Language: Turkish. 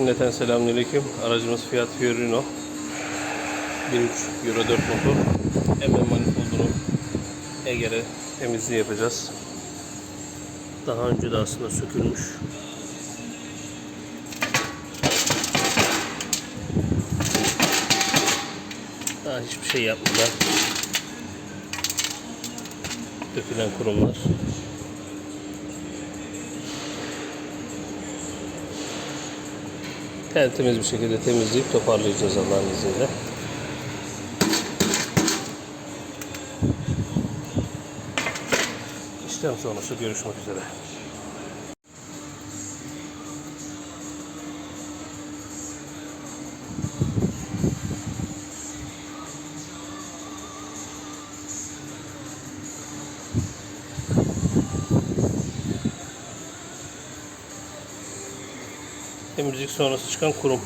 Cümleten selamünaleyküm. Aracımız Fiat Fiorino. 1.3 Euro 4 motor. MM manifoldunu Ege'de temizliği yapacağız. Daha önce de aslında sökülmüş. Daha hiçbir şey yapmadan dökülen kurumlar. Tertemiz bir şekilde temizleyip toparlayacağız Allah'ın izniyle. İşlem sonrası görüşmek üzere. temizlik sonrası çıkan kurum.